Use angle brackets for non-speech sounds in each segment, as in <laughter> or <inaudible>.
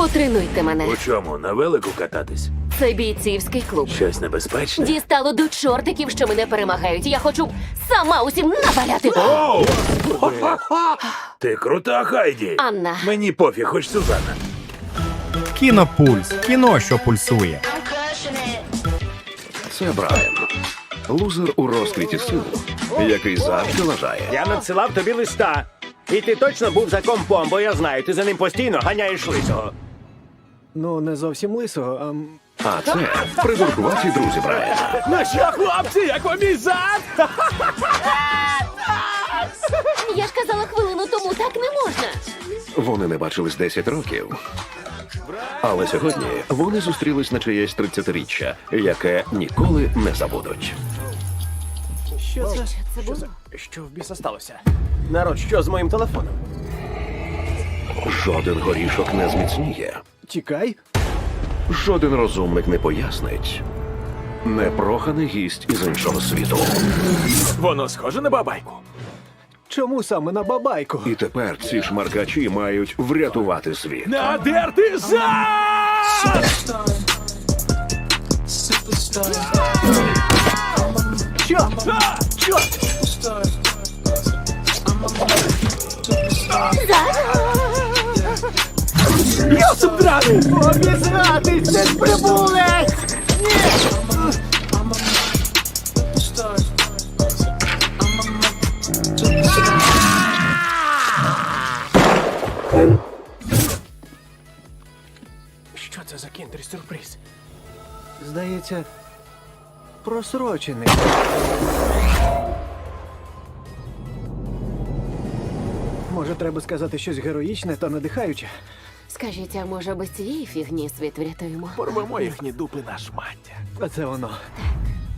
Потренуйте мене. У чому? На велику кататись? Це бійцівський клуб. Щось небезпечне? Дістало до чортиків, що мене перемагають. Я хочу сама усім наваляти. Оу! Ти крута, Хайді! Анна. Мені пофіг, хоч Сюзанна. Кінопульс. Кіно, що пульсує. Це Брайан. Лузер у розквіті сил, який завжди лажає. Я надсилав тобі листа. І ти точно був за компом, бо я знаю, ти за ним постійно ганяєш лисого. Ну, не зовсім лисого, а А це придуркуваті друзі Брайана. Ну що, хлопці, як вам мій зад? Я ж казала хвилину тому, так не можна. Вони не бачились 10 років. Але сьогодні вони зустрілись на чиєсь 30-річчя, яке ніколи не забудуть. що це? Це було. Що в біса сталося? Народ, що з моїм телефоном? Жоден горішок не зміцніє. Тікай. Жоден розумник не пояснить. Непроханий гість із іншого світу. Воно схоже на бабайку. Чому саме на бабайку? І тепер ці шмаркачі мають врятувати світ. Надерти зад! Йосип драний! Обізнатись, це прибулець! Що це за кіндер-сюрприз? Здається, просрочений. Може, треба сказати щось героїчне та надихаюче. Скажіть, а може без цієї фігні світ врятуємо? Порвемо їхні дупи на шмаття. А це воно.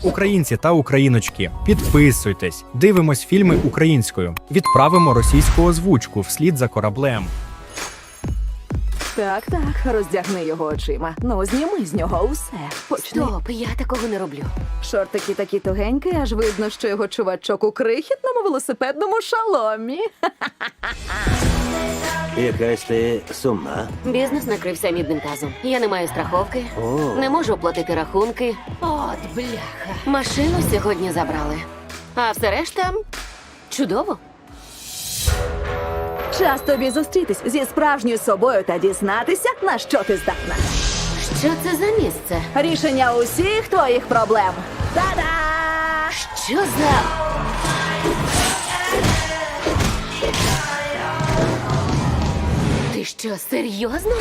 Українці та україночки, підписуйтесь, дивимось фільми українською, відправимо російську озвучку вслід за кораблем. Так, так, роздягни його очима. Ну, зніми з нього усе. Почни. Стоп, я такого не роблю. Шортики такі тугенькі, аж видно, що його чувачок у крихітному велосипедному шаломі. <laughs> Якась ти сумна. Бізнес накрився мідним тазом. Я не маю страховки, не можу оплатити рахунки. От бляха. Машину сьогодні забрали. А все решта чудово. Час тобі зустрітись зі справжньою собою та дізнатися, на що ти здатна. Що це за місце? Рішення усіх твоїх проблем. Та-да! Що за. Ти що, серйозно?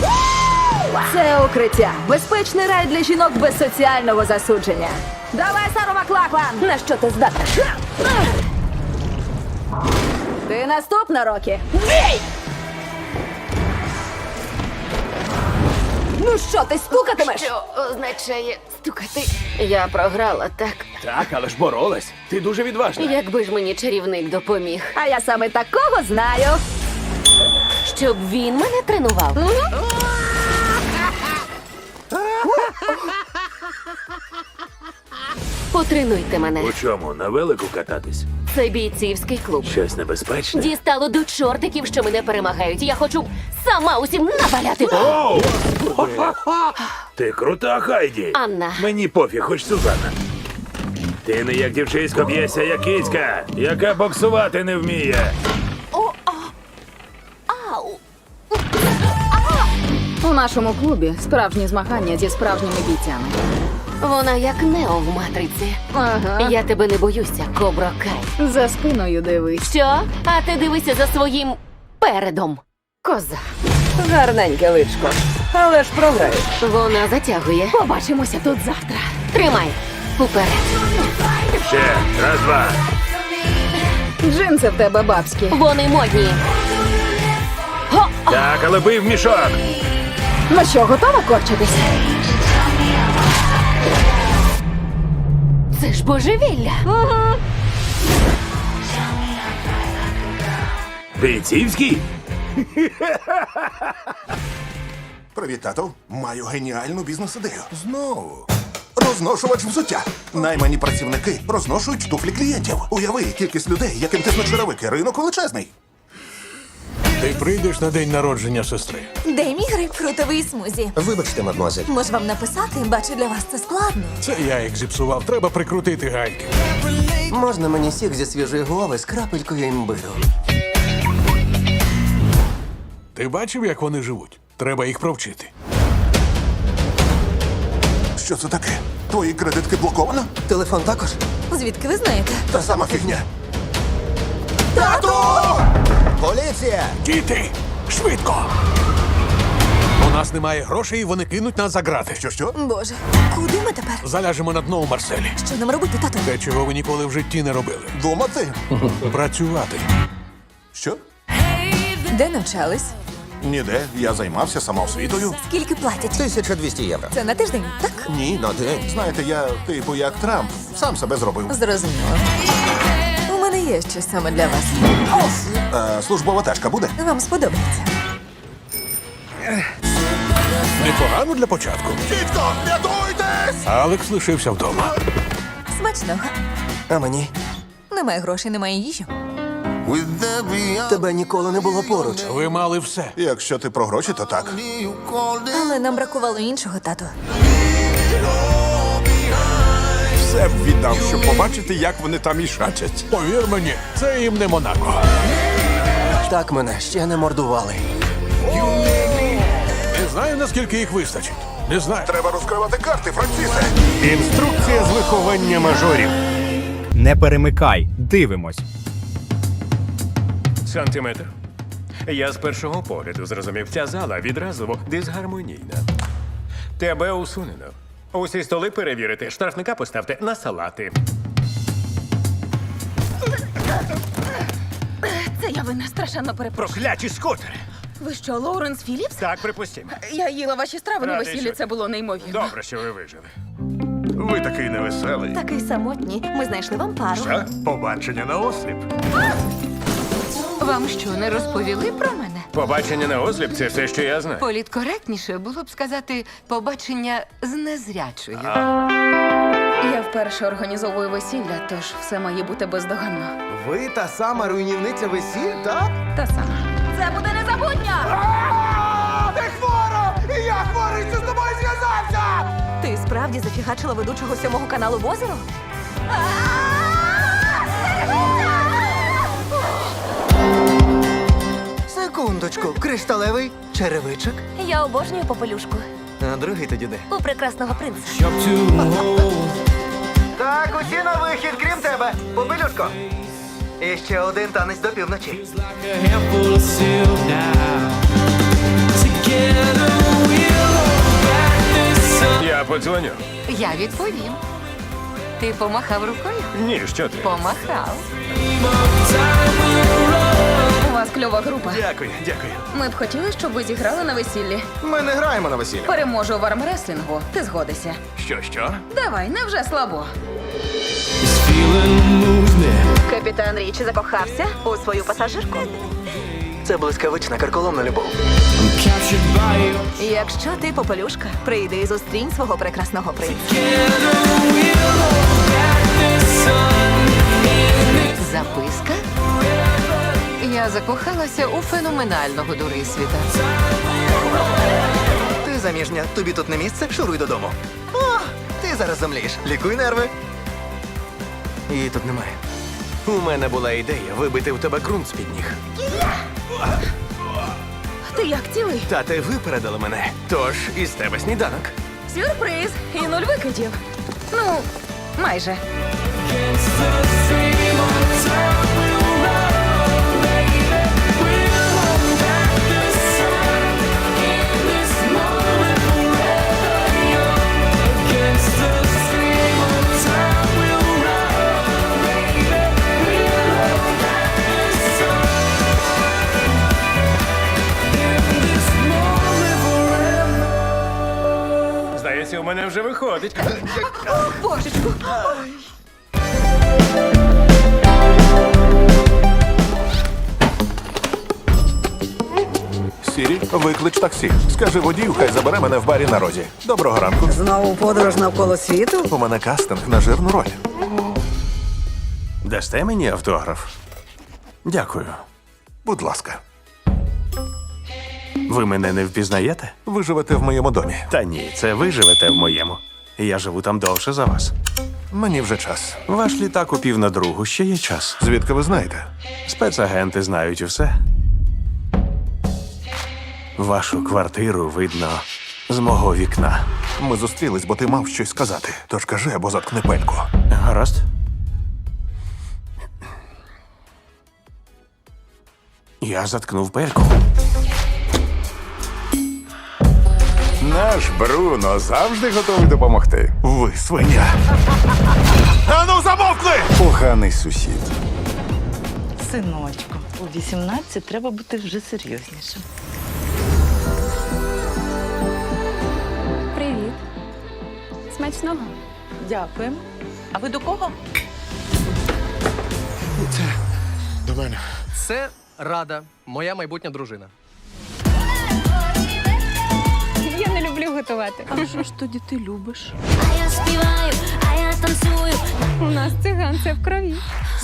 Це укриття. Безпечний рай для жінок без соціального засудження. Давай, Сару Маклаклан! На що ти здатна? Ти наступна, Рокі. Ну що, ти стукатимеш? Що означає стукати? Я програла, так. Так, але ж боролась. Ти дуже відважна. Якби ж мені чарівник допоміг, А я саме такого знаю. щоб він мене тренував. Потренуйте мене. У чому? На велику кататись? Це бійцівський клуб. Щось небезпечне? Дістало до чортиків, що мене перемагають. Я хочу сама усім наваляти. Оу! Ти крута, Хайді! Анна. Мені пофіг, хоч Сюзанна. Ти не як дівчисько б'єшся, як кицька, яка боксувати не вміє. Ау. У нашому клубі справжні змагання зі справжніми бійцями. Вона як Нео в матриці. Ага. Я тебе не боюся, Кобро Кай. За спиною дивись. Що? А ти дивися за своїм передом. Коза. Гарненьке личко. Але ж програєш. Вона затягує. Побачимося тут завтра. Тримай. Уперед. Ще, раз, два. Джинси в тебе бабські. Вони модні. Так, але бий в мішок. Ну що, готова корчитись? Це ж божевілля. Бійцівський? Привіт, тату. Маю геніальну бізнес-ідею. Знову. Розношувач взуття. Наймані працівники розношують туфлі клієнтів. Уяви кількість людей, яким ти черевики. Ринок величезний. Ти прийдеш на день народження сестри. Де мій грейпфрутовий смузі? Вибачте, мадмуазель. Може вам написати? Бачу, для вас це складно. Це я їх зіпсував. Треба прикрутити гайки. Можна мені сік зі свіжої голови з крапелькою імбиру? Ти бачив, як вони живуть? Треба їх провчити. Що це таке? Твої кредитки блоковано? Телефон також? Звідки ви знаєте? Та сама фігня. Поліція! Діти! Швидко! У нас немає грошей, і вони кинуть нас за грати. Що що? Боже, куди ми тепер? Заляжемо на дно у Марселі. Що нам робити, тату? Те, чого ви ніколи в житті не робили. Думати? <laughs> Працювати. Що? Де навчались? Ніде. Я займався самоосвітою. Скільки платять? 1200 євро. Це на тиждень, так? Ні, на день. Знаєте, я типу як Трамп. Сам себе зробив. Зрозуміло. Є щось саме для вас. Е, службова тачка буде? Вам сподобається. Непогано для початку. Дідько, рятуйтесь! Алекс лишився вдома. Смачного. А мені? Немає грошей, немає їжі. Тебе ніколи не було поруч. Ви мали все. Якщо ти про гроші, то так. Але нам бракувало іншого, тату. Все б віддав, щоб побачити, як вони там ішачать. Повір мені, це їм не Монако. Так мене ще не мордували. Не знаю, наскільки їх вистачить. Не знаю. Треба розкривати карти, Францісе. Інструкція з виховання мажорів. Не перемикай, дивимось. Сантиметр. Я з першого погляду зрозумів, ця зала відразу дисгармонійна. Тебе усунено. Усі столи перевірити, штрафника поставте на салати. Це я винна страшенно перепрошую. Прокляті скутери! Ви що, Лоуренс Філіпс? Так, припустимо. Я їла ваші страви на Радий, весіллі, що- це було неймовірно. Добре, що ви вижили. Ви такий невеселий. Такий самотній. Ми знайшли вам пару. Що? Побачення на осліп. Вам що, не розповіли про мене? Побачення на осліп це все, що я знаю. Політкоректніше було б сказати побачення з незрячою. Я вперше організовую весілля, тож все має бути бездоганно. Ви та сама руйнівниця весіль, так? Та сама. Це буде незабутньо! Ти хвора! І я хворий, що з тобою зв'язався! Ти справді зафігачила ведучого сьомого каналу в озеро? Секундочку, кришталевий черевичок. Я обожнюю попелюшку. А другий тоді де? У прекрасного принца. Так, усі на вихід, крім тебе. Попелюшко. І ще один танець до півночі. Я подзвоню. Я відповім. Ти помахав рукою? Ні, що ти? Помахав. Вас кльова група. Дякую, дякую. Ми б хотіли, щоб ви зіграли на весіллі. Ми не граємо на весілля. Переможу в армреслінгу. Ти згодишся. Що, що? Давай, невже слабо. Капітан Річі закохався у свою пасажирку. Це блискавична карколомна любов. Якщо ти попелюшка, прийди і зустрінь свого прекрасного принца. Записка? Я закохалася у феноменального дурисвіта. Ти заміжня, тобі тут не місце, шуруй додому. О, ти зараз замлієш. Лікуй нерви. Її тут немає. У мене була ідея вибити в тебе ґрунт з-під ніг. Ти як цілий? Та ти випередила мене. Тож із тебе сніданок. Сюрприз! І нуль викидів. Ну, майже. У мене вже виходить. Божечку! Сірі, виклич таксі. Скажи водію, хай забере мене в барі на розі. Доброго ранку. Знову подорож навколо світу? У мене кастинг на жирну роль. Дасте мені автограф? Дякую. Будь ласка. Ви мене не впізнаєте? Ви живете в моєму домі. Та ні, це ви живете в моєму. Я живу там довше за вас. Мені вже час. Ваш літак у пів на другу, ще є час. Звідки ви знаєте? Спецагенти знають усе. Вашу квартиру видно з мого вікна. Ми зустрілись, бо ти мав щось сказати. Тож кажи або заткни пельку. Гаразд? Я заткнув пельку. Наш Бруно завжди готовий допомогти. Ви свиня. Ану, замовкли! Поганий сусід. Синочку, у 18 треба бути вже серйознішим. Привіт. Смачного. Дякуємо. А ви до кого? Це Рада, моя майбутня дружина. Готувати. А що ж тоді ти любиш? А я співаю, а я танцюю. У нас циган це в крові.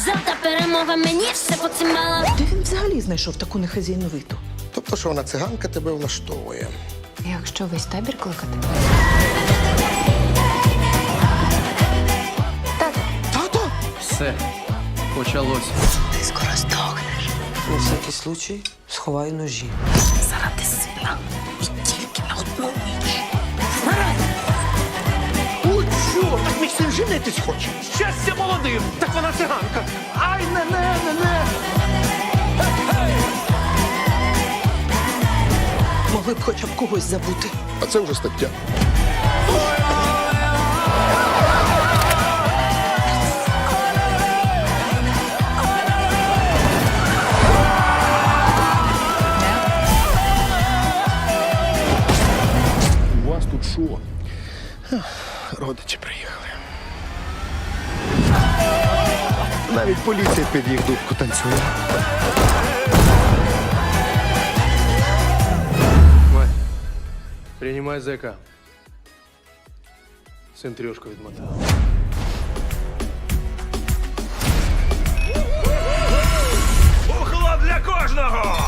Завтра перемога мені все поцімала. Де він взагалі знайшов таку нехазяйновиту? Тобто, що вона циганка тебе влаштовує. Якщо весь табір кликати. Тато! Все, почалося. Ти скоро здохнеш. На всякий случай сховай ножі. Заради сина. Женитись хоче. Щастя молодим! Так вона циганка! Ай, не, не, не, не! Могли б хоча б когось забути. А це вже стаття. У вас тут що? Родичі Навіть поліція під їх дудку танцює. Мать, приймай зека. Син трьошку відмотав. Бухло для кожного!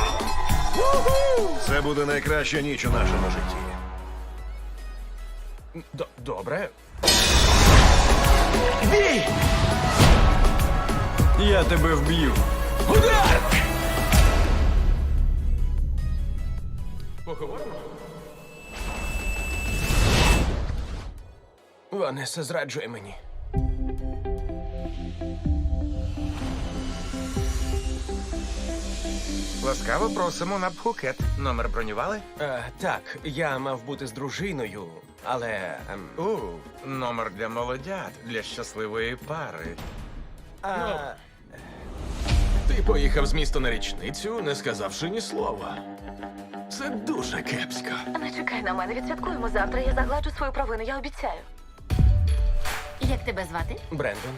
Це буде найкраща ніч у нашому житті. Добре. Я тебе вб'ю. Поговоримо? Ванеса зраджує мені. Ласкаво просимо на Пхукет. Номер бронювали? Е, так, я мав бути з дружиною, але. ем, У, номер для молодят, для щасливої пари. а... Ти поїхав з міста на річницю, не сказавши ні слова. Це дуже кепсько. Не чекай на мене, відсвяткуємо завтра. Я загладжу свою провину, я обіцяю. Як тебе звати? Брендон.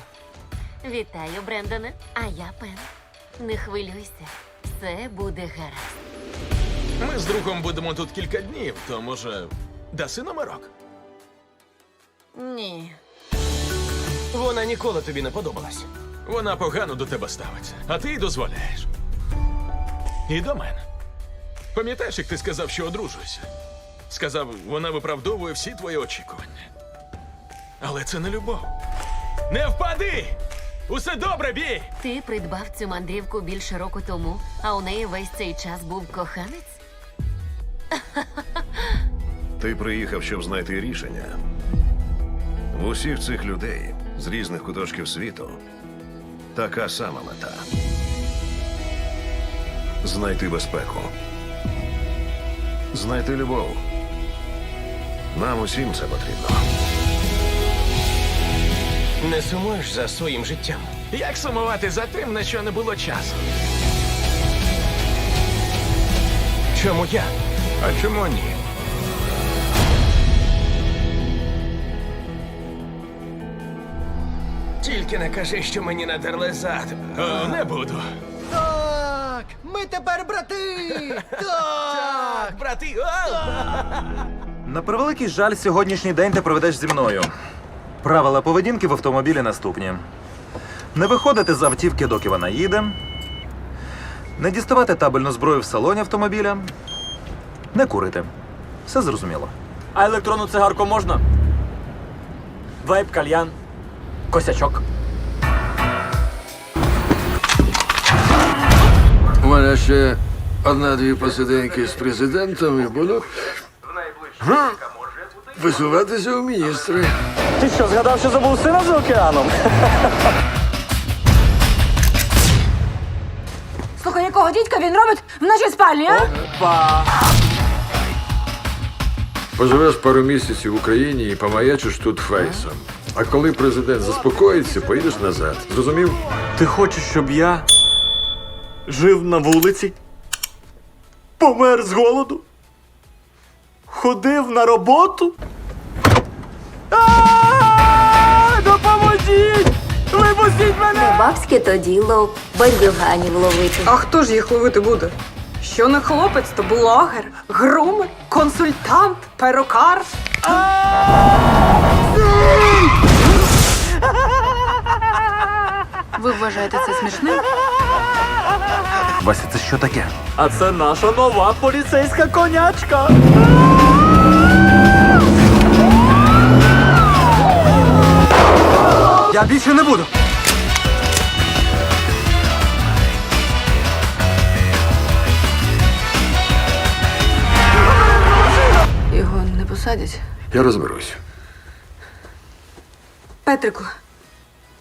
Вітаю, Брендоне. А я Пен. Не хвилюйся, все буде гаразд. Ми з другом будемо тут кілька днів, то може даси номерок? Ні. Вона ніколи тобі не подобалась. Вона погано до тебе ставиться, а ти й дозволяєш. І до мене. Пам'ятаєш, як ти сказав, що одружуєшся? Сказав, вона виправдовує всі твої очікування. Але це не любов. Не впади! Усе добре, бій! Ти придбав цю мандрівку більше року тому, а у неї весь цей час був коханець? Ти приїхав, щоб знайти рішення. В усіх цих людей з різних куточків світу така сама мета. Знайти безпеку. Знайти любов. Нам усім це потрібно. Не сумуєш за своїм життям. Як сумувати за тим, на що не було часу? Чому я? А чому ні? Тільки не кажи, що мені надерли зад. О, не буду. Так! Ми тепер брати! <laughs> Так! Брати! На превеликий жаль, сьогоднішній день ти проведеш зі мною. Правила поведінки в автомобілі наступні: не виходити з автівки, доки вона їде. Не діставати табельну зброю в салоні автомобіля. Не курити. Все зрозуміло. А електронну цигарку можна? Вейп, кальян, косячок. У мене ще одна-дві посиденьки з президентом і буду га, висуватися у міністри. Ти що, згадав, що забув сина за океаном? Слухай, якого дідька він робить в нашій спальні, а? Поживеш пару місяців в Україні і помаячиш тут фейсом. А коли президент заспокоїться, поїдеш назад. Зрозумів? Ти хочеш, щоб я жив на вулиці? Помер з голоду? Ходив на роботу? Допоможіть! Випустіть мене! Бабське то діло бандюганів ловити. А хто ж їх ловити буде? Що не хлопець, то блогер, грумер, консультант, перукар. Ви вважаєте це смішним? Вася, це що таке? А це наша нова поліцейська конячка. Я більше не буду. Його не посадять. Я розберусь. Петрику.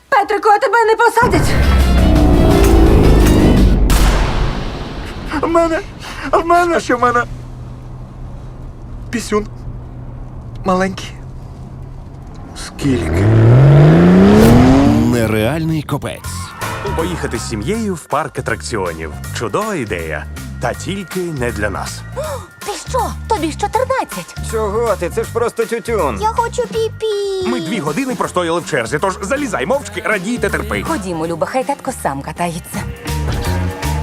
Петрику, а тебе не посадять. В мене. А в мене. А що в мене? Пісюн. Маленький. Скільки? Нереальний копець. Поїхати з сім'єю в парк атракціонів. Чудова ідея. Та тільки не для нас. Що? Тобі ж 14. Чого ти? Це ж просто тютюн. Я хочу піпі. Ми дві години простояли в черзі, тож залізай мовчки, радій та терпи. Ходімо, Люба, хай татко сам катається.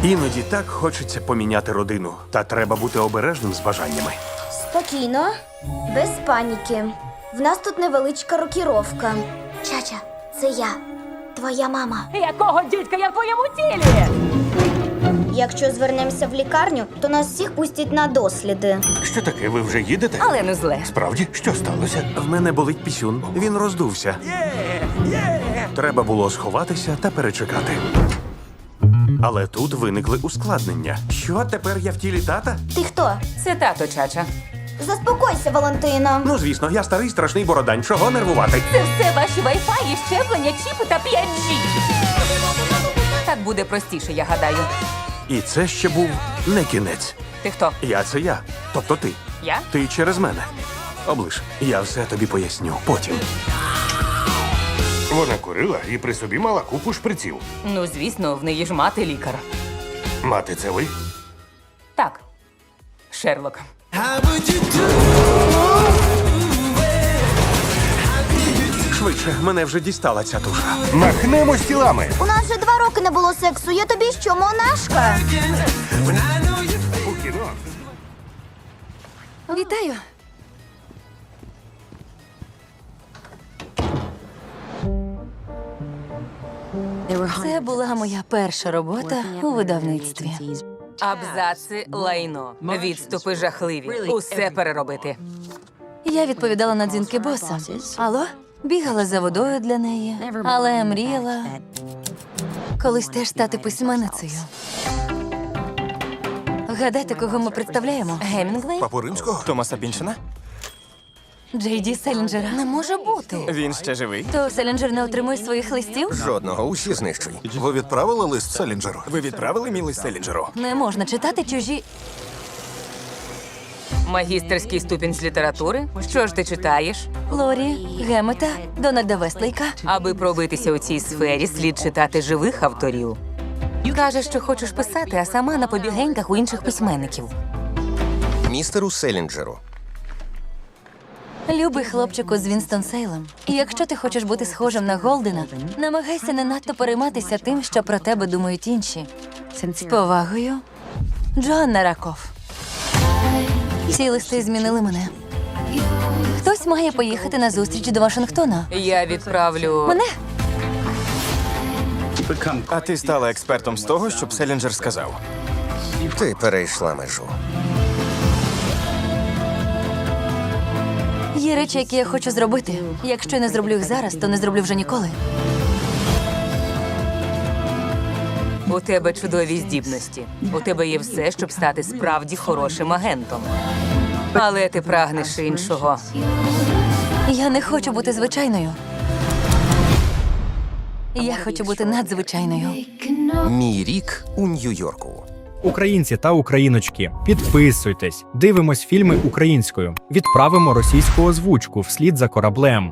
Іноді так хочеться поміняти родину, та треба бути обережним з бажаннями. Спокійно, без паніки. В нас тут невеличка рокіровка. Чача, це я, твоя мама. Якого дідька я в твоєму тілі? Якщо звернемося в лікарню, то нас всіх пустять на досліди. Що таке, ви вже їдете? Але не зле. Справді, що сталося? В мене болить пісюн. Він роздувся. Треба було сховатися та перечекати. Але тут виникли ускладнення. Що тепер я в тілі тата? Ти хто? Це тато, чача. Заспокойся, Валентина. Ну, звісно, я старий страшний бородань. Чого нервувати? Це все ваші вайфаї, щеплення, чіпи та 5G. Так буде простіше, я гадаю. І це ще був не кінець. Ти хто? Я це я. Тобто ти. Я? Ти через мене. Оближ, я все тобі поясню потім. Вона курила і при собі мала купу шприців. Ну, звісно, в неї ж мати лікар. Мати, це ви? Так. Шерлок. Швидше, мене вже дістала ця туша. Махнемо стілами. У нас вже два роки не було сексу. Я тобі що, монашка? Вітаю. Це була моя перша робота у видавництві. Абзаци лайно. Відступи жахливі. Усе переробити. Я відповідала на дзвінки боса. Алло? Бігала за водою для неї, але мріяла колись теж стати письменницею. Гадайте, кого ми представляємо? Гемінгвей? Папу римського? Томаса Біншена? Джей Ді Селінджера? Не може бути. Він ще живий? То Селінджер не отримує своїх листів? Жодного, усі знищуй. Ви відправили лист Селінджеру? Ви відправили мій лист Селінджеру? Не можна читати чужі. Магістерський ступінь з літератури. Що ж ти читаєш? Лорі, Гемета, Дональда Вестлейка. Аби пробитися у цій сфері, слід читати живих авторів. Кажеш, що хочеш писати, а сама на побігеньках у інших письменників. Містеру Селінджеру. Любий хлопчику з Вінстон Сейлем. І якщо ти хочеш бути схожим на Голдена, намагайся не надто перейматися тим, що про тебе думають інші. З повагою, Джоанна Раков. Ці листи змінили мене. Хтось має поїхати на зустріч до Вашингтона. Я відправлю мене. А ти стала експертом з того, щоб Селінджер сказав. Ти перейшла межу. Є речі, які я хочу зробити. Якщо не зроблю їх зараз, то не зроблю вже ніколи. У тебе чудові здібності. У тебе є все, щоб стати справді хорошим агентом. Але ти прагнеш іншого. Я не хочу бути звичайною. Я хочу бути надзвичайною. Мій рік у Нью-Йорку. Українці та україночки, підписуйтесь, дивимось фільми українською, відправимо російську озвучку вслід за кораблем.